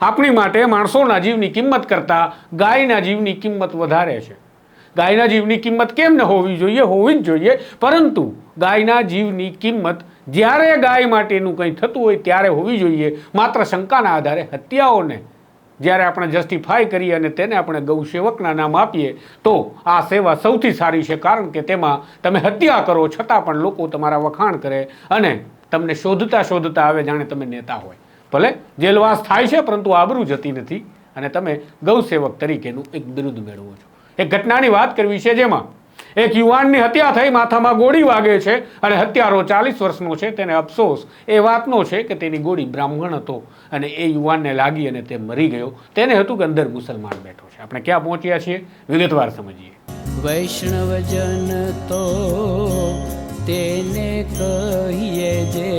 આપણી માટે માણસોના જીવની કિંમત કરતાં ગાયના જીવની કિંમત વધારે છે. ગાયના જીવની કિંમત કેમ ન હોવી જોઈએ? હોવી જ જોઈએ. પરંતુ ગાયના જીવની કિંમત જ્યારે ગાય માટેનું કંઈ થતું હોય ત્યારે હોવી જોઈએ. માત્ર શંકાના આધારે હત્યાઓને જ્યારે આપણે જસ્ટિફાય કરીએ અને તેને આપણે ગૌસેવકના નામ આપીએ, તો આ સેવા સૌથી સારી છે. કારણ કે તેમાં તમે હત્યા કરો છતાં પણ લોકો તમારા વખાણ કરે અને તમને શોધતા શોધતા આવે જાણે તમે નેતા હોય. ભલે જેલવાસ થાય છે, પરંતુ આબરૂ જતી નથી. અને તમે ગૌસેવક તરીકેનું એક બિરુદ મેળવો છો. એક ઘટનાની વાત કરવી છે જેમાં એક યુવાનની હત્યા થઈ, માથામાં ગોળી વાગે છે અને હત્યારો ચાલીસ વર્ષનો છે. તેને અફસોસ એ વાતનો છે કે તેની ગોળી બ્રાહ્મણ હતો અને એ યુવાનને લાગી અને તે મરી ગયો. તેને હતું કે અંદર મુસલમાન બેઠો છે. આપણે ક્યાં પહોંચ્યા છીએ? વિગતવાર સમજીએ. વૈષ્ણવજન તો તેને કહીએ જે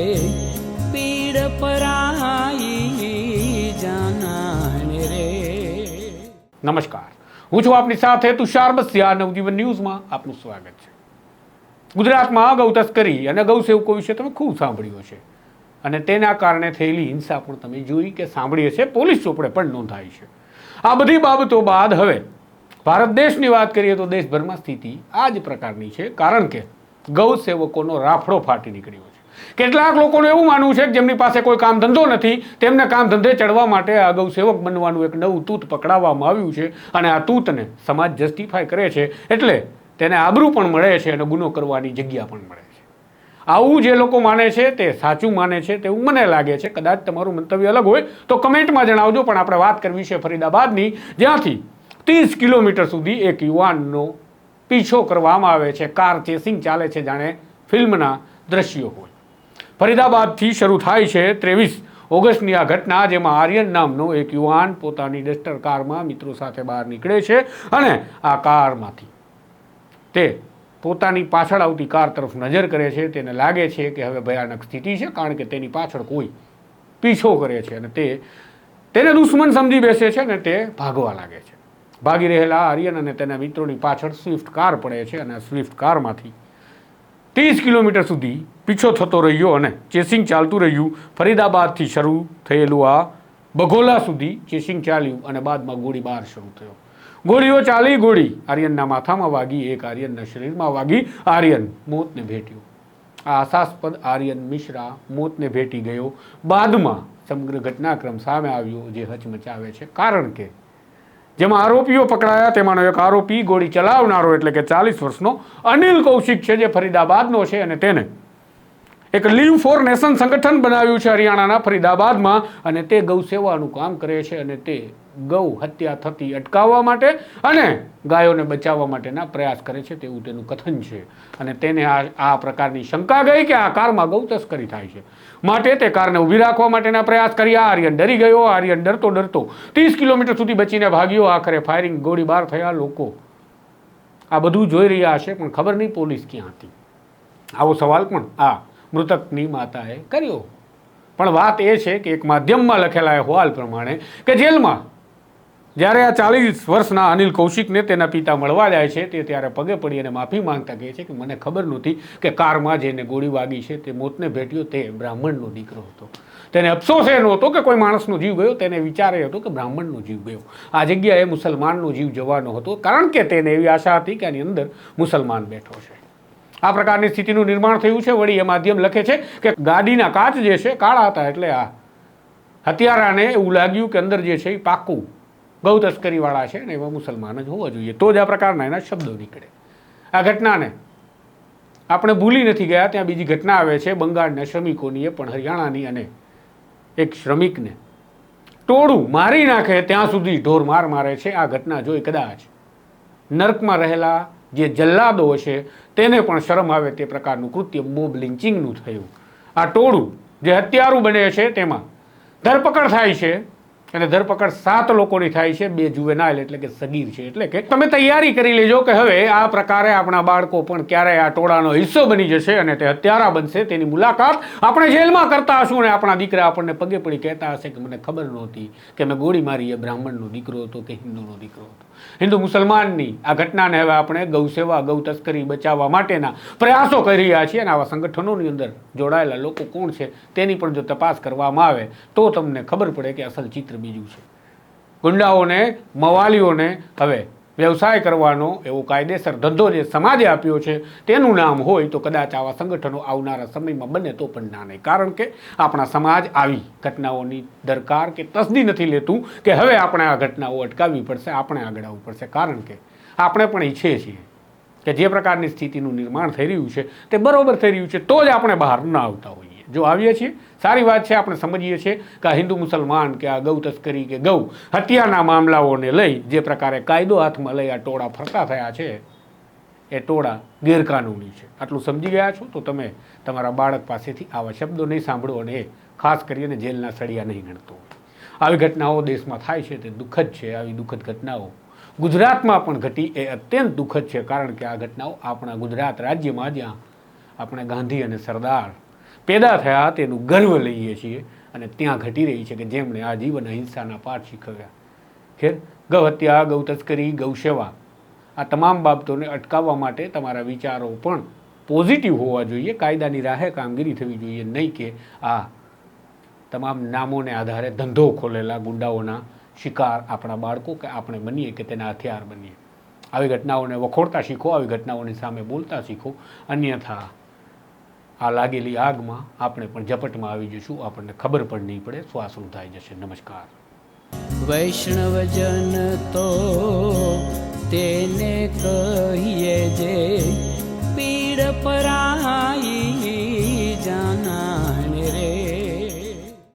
નમસ્કાર. હું છું આપની સાથે તુષાર બસિયા નવજીવન ન્યૂઝમાં આપનું સ્વાગત છે. ગુજરાતમાં ગૌ તસ્કરી અને ગૌ સેવકો વિશે તમે ખૂબ સાંભળ્યું છે અને તેના કારણે થયેલી હિંસા પણ તમે જોઈ કે સાંભળીએ છે પોલીસ ચોપડે પણ નોંધાઈ છે. આ બધી બાબતો બાદ હવે ભારત દેશની વાત કરીએ તો દેશભરમાં સ્થિતિ આ જ પ્રકારની છે, કારણ કે ગૌ સેવકોનો રાફડો ફાટી નીકળ્યો છે. કેટલાક લોકોનું એવું માનવું છે કે જેમની પાસે કોઈ કામ ધંધો નથી, તેમને કામ ધંધે ચડવા માટે ગૌ સેવક બનવાનું એક નવું તૂત પકડાવવામાં આવ્યું છે અને આ તૂતને સમાજ જસ્ટિફાય કરે છે એટલે તેને આબરૂ પણ મળે છે અને ગુનો કરવાની જગ્યા પણ મળે છે. આવું જે લોકો માને છે તે સાચું માને છે તેવું મને લાગે છે. કદાચ તમારું મંતવ્ય અલગ હોય તો કમેન્ટમાં જણાવજો, પણ આપણે વાત કરવી છે ફરીદાબાદની, જ્યાંથી ત્રીસ કિલોમીટર સુધી એક યુવાનનો પીછો કરવામાં આવે છે. કાર ચેસિંગ ચાલે છે જાણે ફિલ્મના દ્રશ્યો હોય. ફરીદાબાદથી શરૂ થાય છે ત્રેવીસ ઓગસ્ટની આ ઘટના, જેમાં આર્યન નામનો એક યુવાન પોતાની ડસ્ટર કારમાં મિત્રો સાથે બહાર નીકળે છે અને આ કારમાંથી તે પોતાની પાછળ આવતી કાર તરફ નજર કરે છે. તેને લાગે છે કે હવે ભયાનક સ્થિતિ છે, કારણ કે તેની પાછળ કોઈ પીછો કરે છે અને તે તેને દુશ્મન સમજી બેસે છે અને તે ભાગવા લાગે છે. ભાગી રહેલા આર્યન અને તેના મિત્રોની પાછળ સ્વિફ્ટ કાર પડે છે અને સ્વિફ્ટ કારમાંથી ત્રીસ કિલોમીટર સુધી પીછો થતો રહ્યો અને ચેસિંગ ચાલતું રહ્યું. ફરીદાબાદથી શરૂ થયેલું આ બઘોલા સુધી ચેસિંગ ચાલ્યું અને બાદમાં ગોળીબાર શરૂ થયો. ગોળીઓ ચાલી, ગોળી. આર્યનના માથામાં વાગી, એક આર્યનના શરીરમાં વાગી. આર્યન મોતને ભેટ્યો. આ આશાસ્પદ આર્યન મિશ્રા મોતને ભેટી ગયો. બાદમાં સમગ્ર ઘટનાક્રમ સામે આવ્યો જે હચમચાવે છે. કારણ કે જેમાં આરોપીઓ પકડાયા, તેમાંનો એક આરોપી ગોળી ચલાવનારો એટલે કે ચાલીસ વર્ષનો અનિલ કૌશિક છે, જે ફરીદાબાદનો છે અને તેને એક લીવ ફોર નેશન સંગઠન બનાવ્યું છે હરિયાણાના ફરીદાબાદમાં અને તે ગૌ સેવાનું કામ કરે છે અને તે ગૌ હત્યા થતી અટકાવવા માટે અને ગાયોને બચાવવા માટેના પ્રયાસ કરે છે તેવું તેનું કથન છે. અને તેને આ આ પ્રકારની શંકા ગઈ કે આ કારમાં ગૌ તસ્કરી થાય છે. માટે તે કારને ઊભી રાખવા માટેના પ્રયાસ કર્યા. આર્યન ડરી ગયો. આર્યન ડરતો ડરતો ત્રીસ કિલોમીટર સુધી બચીને ભાગ્યો. આખરે ફાયરિંગ ગોળીબાર થયા લોકો. આ બધું જોઈ રહ્યા હશે, પણ ખબર નહીં પોલીસ ક્યાં હતી. આવો સવાલ પણ આ મૃતકની માતાએ કર્યો. પણ વાત એ છે કે એક માધ્યમમાં લખેલા અહેવાલ પ્રમાણે કે જેલમાં જ્યારે આ ચાલીસ વર્ષના અનિલ કૌશિકને તેના પિતા મળવા જાય છે, તે ત્યારે પગે પડી અને માફી માંગતા કહે છે કે મને ખબર નહોતી કે કારમાં જેને ગોળી વાગી છે તે મોતને ભેટ્યો તે બ્રાહ્મણનો દીકરો હતો. તેને અફસોસ એ નહોતો કે કોઈ માણસનો જીવ ગયો, તેને વિચાર હતો કે બ્રાહ્મણનો જીવ ગયો. આ જગ્યાએ મુસલમાનનો જીવ જવાનો હતો, કારણ કે તેને એવી આશા હતી કે આની અંદર મુસલમાન બેઠો છે. આ પ્રકારની સ્થિતિનું નિર્માણ થયું છે. વળી એ માધ્યમ લખે છે કે ગાડીના કાચ જે છે કાળા હતા એટલે આ હત્યારાને એવું લાગ્યું કે અંદર જે છે એ પાકું ગૌ તસ્કરીવાળા છે ને એવા મુસલમાન જ હોવા જોઈએ. તો જ આ પ્રકારના એના શબ્દો નીકળે. આ ઘટનાને આપણે ભૂલી નથી ગયા, ત્યાં બીજી ઘટના આવે છે બંગાળના શ્રમિકોની એ પણ હરિયાણાની અને એક શ્રમિકને ટોળું મારી નાખે ત્યાં સુધી ઢોર માર મારે છે. આ ઘટના જોઈ કદાચ નર્કમાં રહેલા જે જલ્લાદો છે તેને પણ શરમ આવે તે પ્રકારનું કૃત્ય મોબ લિંચિંગનું થયું. આ ટોળું જે હત્યારું બને છે તેમાં ધરપકડ થાય છે. અને ધરપકડ સાત લોકોની થાય છે, બે જુવેનાઇલ એટલે કે સગીર છે. એટલે કે તમે તૈયારી કરી લેજો કે હવે આ પ્રકારે આપણા બાળકો પણ ક્યારેય આ ટોળાનો હિસ્સો બની જશે અને તે હત્યારા બનશે, તેની મુલાકાત આપણે જેલમાં કરતા હશું અને આપણા દીકરા આપણને પગે પડી કહેતા હશે કે મને ખબર નહોતી કે મેં ગોળી મારી એ બ્રાહ્મણનો દીકરો હતો કે હિન્દુનો દીકરો હતો. હિન્દુ મુસલમાનની આ ઘટનાને હવે આપણે ગૌ સેવા ગૌ તસ્કરી બચાવવા માટેના પ્રયાસો કરી રહ્યા છીએ અને આવા સંગઠનોની અંદર જોડાયેલા લોકો કોણ છે તેની પણ જો તપાસ કરવામાં આવે તો તમને ખબર પડે કે અસલ ચિત્ર બીજું છે. ગુંડાઓને, મવાલીઓને હવે વ્યવસાય કરવાનો એવો કાયદેસર ધંધો જે સમાજે આપ્યો છે, તેનું નામ હોય તો કદાચ આવા સંગઠનો આવનારા સમયમાં બને તો પણ ના નહીં. કારણ કે આપણા સમાજ આવી ઘટનાઓની દરકાર કે તસદી નથી લેતું કે હવે આપણે આ ઘટનાઓ અટકાવવી પડશે, આપણે આગળ આવવું પડશે. કારણ કે આપણે પણ ઈચ્છીએ છીએ કે જે પ્રકારની સ્થિતિનું નિર્માણ થઈ રહ્યું છે, તે બરોબર થઈ રહ્યું છે, તો જ આપણે બહાર ન આવતા હોઈએ. જો આવીએ છીએ, સારી વાત છે, આપણે સમજીએ છીએ કે આ હિન્દુ મુસલમાન કે આ ગૌ તસ્કરી કે ગૌ હત્યાના મામલાઓને લઈ જે પ્રકારે કાયદો હાથમાં લઈ આ ટોળા ફરતા થયા છે, એ ટોળા ગેરકાનૂની છે. આટલું સમજી ગયા છો તો તમે તમારા બાળક પાસેથી આવા શબ્દો નહીં સાંભળો અને એ ખાસ કરીને જેલના સળિયા નહીં ગણતો આવી ઘટનાઓ દેશમાં થાય છે, તે દુઃખદ છે, આવી દુઃખદ ઘટનાઓ ગુજરાતમાં પણ ઘટી, એ અત્યંત દુઃખદ છે, કારણ કે આ ઘટનાઓ આપણા ગુજરાત રાજ્યમાં જ્યાં આપણે ગાંધી અને સરદાર પેદા થયા તેનું ગર્વ લઈએ છીએ અને ત્યાં ઘટી રહી છે કે જેમણે આ જીવન અહિંસાના પાઠ શીખવ્યા. ખેર, ગૌ હત્યા, ગૌ તસ્કરી, ગૌ સેવા, આ તમામ બાબતોને અટકાવવા માટે તમારા વિચારો પણ પોઝિટિવ હોવા જોઈએ, કાયદાની રાહે કામગીરી થવી જોઈએ, નહીં કે આ તમામ નામોને આધારે ધંધો ખોલેલા, ગુંડાઓના શિકાર આપણા બાળકો કે આપણે બનીએ કે તેના હથિયાર બનીએ. આવી ઘટનાઓને વખોડતા શીખો, આવી ઘટનાઓની સામે બોલતા શીખો. અન્યથા આ લાગેલી આગમાં આપણે પણ ઝપટમાં આવી જઈશું. આપણને ખબર પણ નહીં પડે. શ્વાસ રૂંધાઈ જશે. નમસ્કાર. વૈષ્ણવજન તો તેને કહીએ જે પીડ પરા